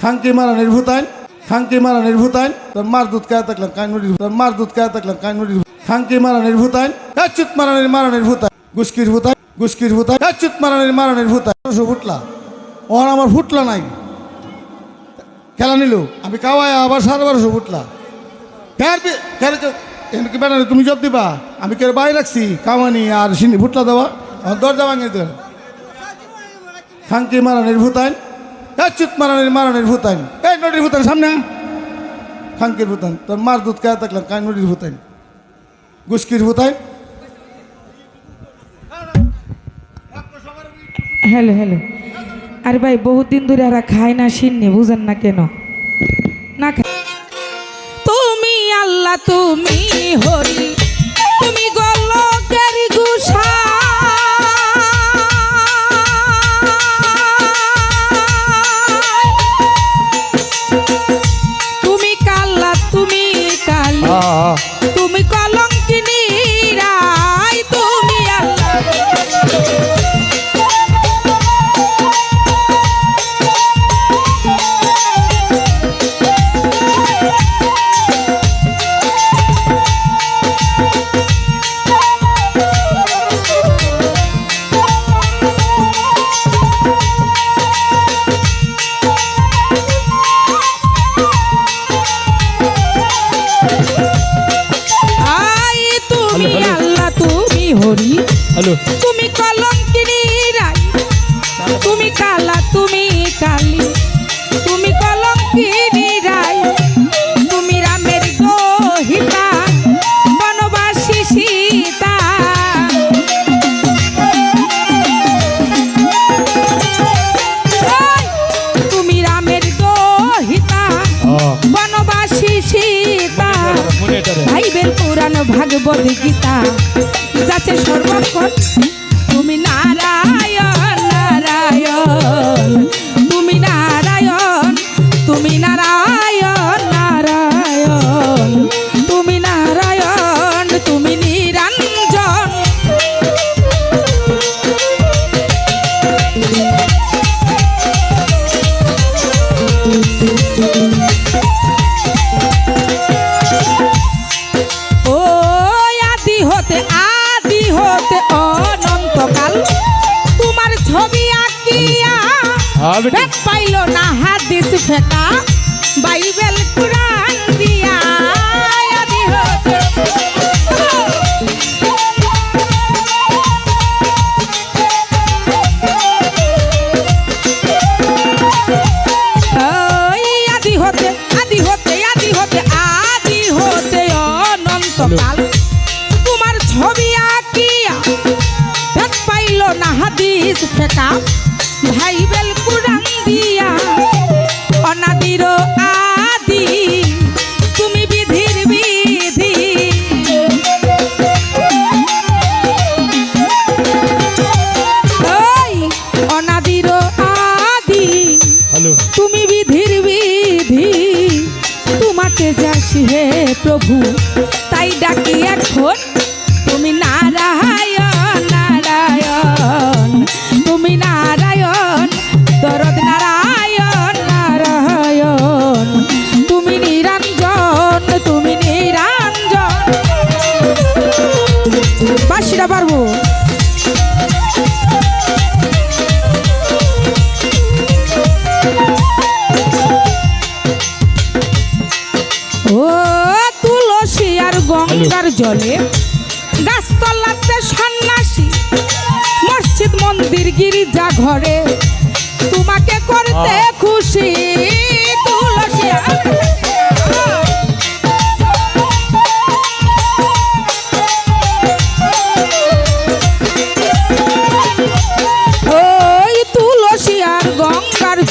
খাঙ্কি মারা নির্ভূতাইন খাঙ্কি মারা নির্ভূতাইন তোর মার দুধ খায় থাকলাম কান তোর মার দুধ খায় থাকলাম কান মুড়ি খাঙ্কি মারা নির্ভূতাইন চিত মারা মারা নির্ভূতাই গুস্কির ভূতাই গুস্কির ভূতাই চিত মারা মারা নির্ভূতাই ফুটলা ওর আমার ফুটলা নাই খেলা নিল আমি কাওয়ায় আবার সাড়ে বারোশো ফুটলা ফের বি- ফের তো- এখানে কি বেড়ালে তুমি জব দিবা আমি কে বাইরে রাখছি কামানি আর সিনি ফুটলা দেওয়া দরজা ভাঙে তো খাঙ্কি মারা নির্ভূতাইন চিত মারা নির মারা নির্ভূতাইন এই নদীর ভূতাইন সামনে। খাঙ্কির ভূতাইন তোর মার দুধ খায় থাকলাম কাই নদীর ভূতাইন গুস্কির ভূতাইন হ্যালো হ্যালো আরে ভাই বহুত দিন ধরে আর খায় না শিননি বুঝেন না কেন? না তুমি আল্লাহ তুমি হরি। তুমি হরি হ্যালো তুমি কলঙ্কিনী ভাগবত গীতা। যাতে সর্বক্ষণ পাইল না হাদিস ফেকা। বাইবেল কুরআন দিয়া অনন্তকাল। তোমার ছবি আঁকিয়া ভেদ পাইল না হাদিস ফেকা। ভাইবেল কুরান দিয়া। অনাদির আদি তুমি বিধির বিধি। অনাদির আদি তুমি বিধির বিধি। তোমাকে যাসি হে প্রভু তাই ডাকি এখন বাসিরা পারব? ও তুলসী আর গঙ্গার জলে গাছতলাতে সন্ন্যাসী মসজিদ মন্দির গিরিজা ঘরে। তোমাকে করতে খুশি তুলসী আর-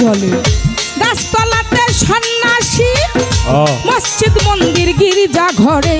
জলে গাছতলাতে সন্ন্যাসী মসজিদ মন্দির গির্জা ঘরে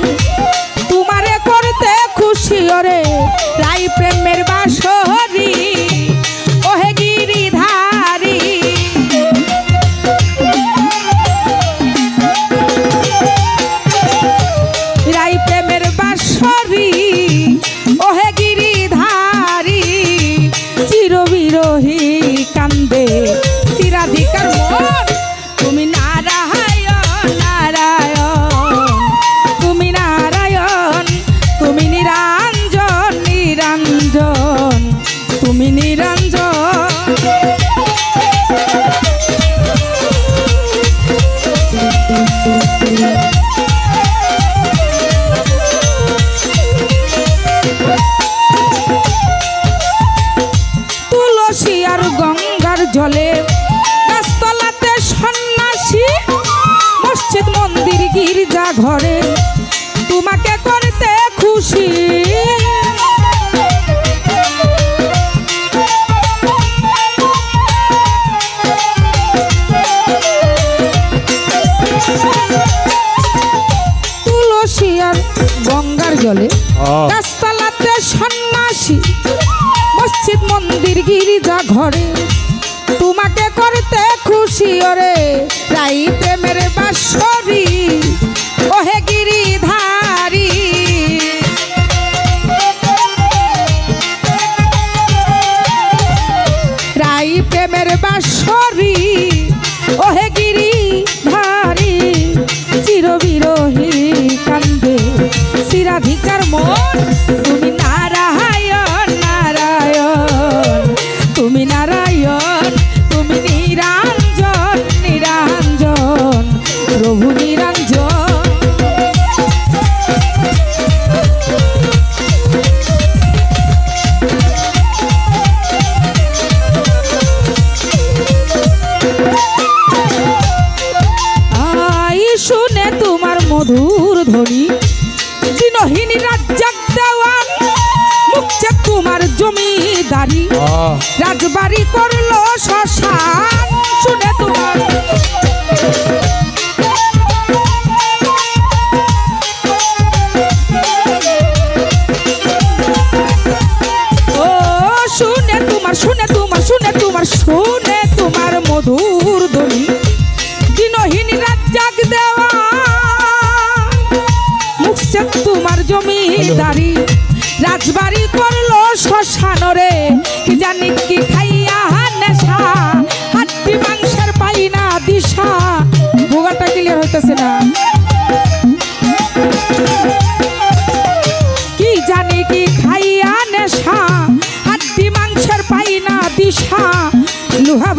তুলসী আর গঙ্গার জলে গাছতলাতে সন্ন্যাসী মসজিদ মন্দির গিরিজা ঘরে। তোমাকে করতে খুশি ওরে রাই প্রেমের বাসরি তোমার মধুর ধ্বনি। দিনহীন রাজ্জাক দেওয়ান মুখছে তোমার জমিদারি। রাজবাড়ি করল শ্মশান শুনে তোমার ও শুনে তোমার শুনে তোমার শুনে তোমার শুনে জমিদারি রাজবাড়ি করল শ্মশান রে। কি জানি কি খাইয়া নেশা। হাড্ডি মাংসের পাই না দিশা। ভোগাটা ক্লিয়ার হইতেছে না। কি জানি কি খাইয়া নেশা। হাড্ডি মাংসের পাই না দিশা। লুহা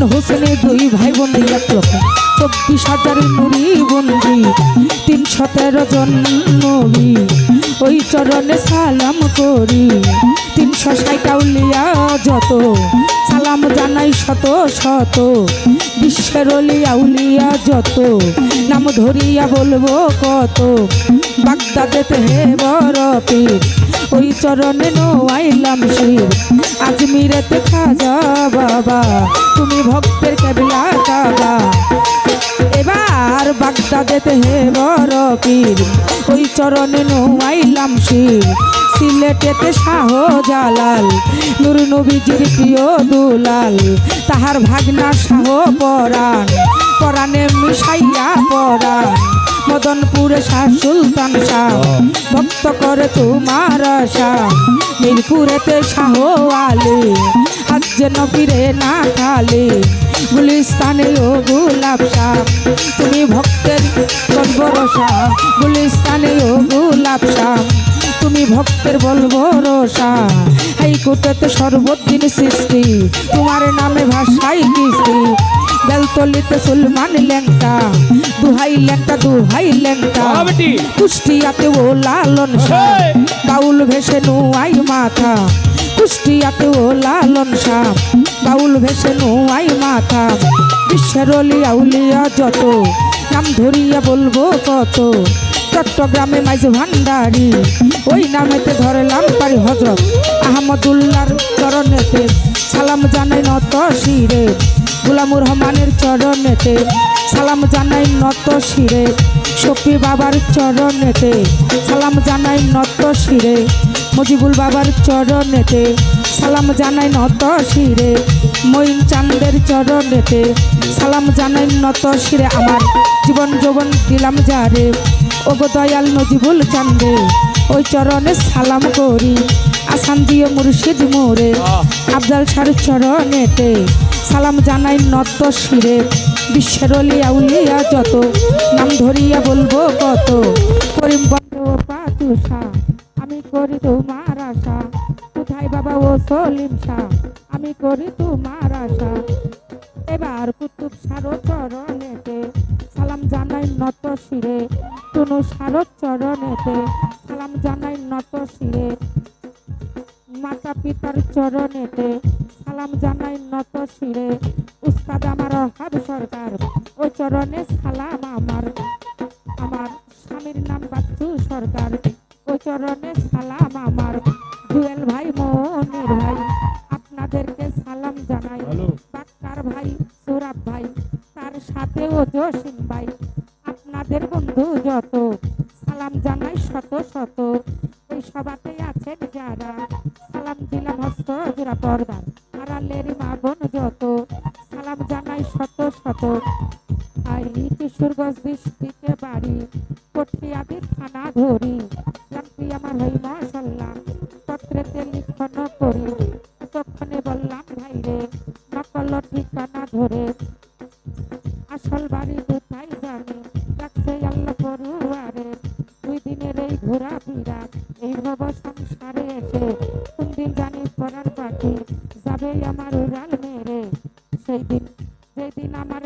হাসান হোসেনের দুই ভাই বন্দি এক লক্ষ চব্বিশ হাজার নুরি বন্দি তিনশো তেরো জন নবী। ওই চরণে সালাম করি, তিনশো ষাট আউলিয়া যত। সালাম জানাই শত শত, বিশ্বের অলিয়া উলিয়া যত। নাম ধরিয়া বলব কত, বাগদাদেতে হে বড় পীর ওই চরণে নোয়াইলাম শির আজমিরেতে খাজা বাবা, তুমি ভক্তের কেবলা কাবা। এবার বাগদাদেতে হে বড় পীর, ওই চরণে নোয়াইলাম শির। সিলেটেতে শাহ জালাল নুর নবীজির প্রিয় দুলাল। তাহার ভাগনা শাহ পরাণ, পরাণে মিশাইয়া পরাণ। মদনপুরে শাহ সুলতান শাহ। ভক্ত করে তোমার শাহ মিরপুরেতে শাহ আলী, আজ যেন ফিরে না খালি। গুলিস্তানে ও গোলাপ শাহ তুমি ভক্তের গর্বরসা গুলিস্তানে ও গোলাপ শাহ তুমি ভক্তের বলব রসা এই কোটাতে সর্বদিন সৃষ্টি, তোমার নামে ভাষাই কিস্তি বেলতলিতে সুলমান ল্যাংটা দুহাই ল্যাংটা দুহাই ল্যাংটা। কুষ্টিয়াতে ও লালন শাহ। বাউল ভেসে নুয়াই মাথা কুষ্টিয়াতে ও লালন শাহ বাউল ভেসে নুয়াই মাথা বিশ্বের অলিয়া উলিয়া যত নাম ধরিয়া বলব কত চট্টগ্রামে মাইজ ভান্ডারি ওই নামেতে ধরলাম পারি হজরত। আহমদুল্লার চরণেতে সালাম জানাই নত শিরে। গুলামুর রহমানের চরণেতে সালাম জানাই নত শিরে শফি বাবার চরণেতে সালাম জানাই নত শিরে মজিবুল বাবার চরণেতে সালাম জানাই নত শিরে মঈন চান্দের চরণেতে সালাম জানাই নত শিরে আমার জীবন যৌবন দিলাম যারে ওগো দয়াল নজিবুল চান্দে ওই চরণে সালাম করি আসান দিয়ে মুর্শিদ মোরে। আফজাল সারু চরণেতে সালাম জানাই নত শিরে। বিশ্বের উলিয়া যত, নাম ধরিয়া বলব কত। করিম পাতুষা আমি করি তোমার আশা। কোথায় বাবা ও সলিম শাহ, আমি করি তোমার আশা। এবার কুতুব সারো চরণেতে সালাম জানাই নত শিরে। টুনু সারো চরণেতে সালাম জানাই নত শিরে। মাতা পিতার চরণেতে সালাম জানাই নত শিরে। উস্তাদ আমার হাব সরকার ও চরণে সালাম আমার। আমার স্বামীর নাম বাচ্চু সরকার ও চরণে সালাম আমার। জুয়েল ভাই মনির ভাই আপনাদেরকে সালাম জানাই। ডাক্তার ভাই সৌরভ ভাই তার সাথে ও জসিম ভাই আপনাদের বন্ধু যত। সালাম জানাই শত শত। এই সবাতে আছেন যারা। সালাম দিলাম হস্ত জোড়া পর্দার। জানাই শত শত আই কিশোরগঞ্জ বৃষ্টিতে বাড়ি। কঠিয়াদির থানা ধরি লাম্পি আমার হই মশাল্লাহ পত্রেতে লিখন করি। তক্ষণে বললাম, ভাই রে, নকল ঠিকানা ধরে। আসল বাড়ি কোথায় জানি? ডাকছে, আল্লাহ পড়ুয়ারে দুই দিনের এই ঘোরা ফিরা এই ভব সংসারে এসে। কোন দিন জানি পড়ার পাখি যাবে আমার উড়াল মেরে। সেই দিন আমার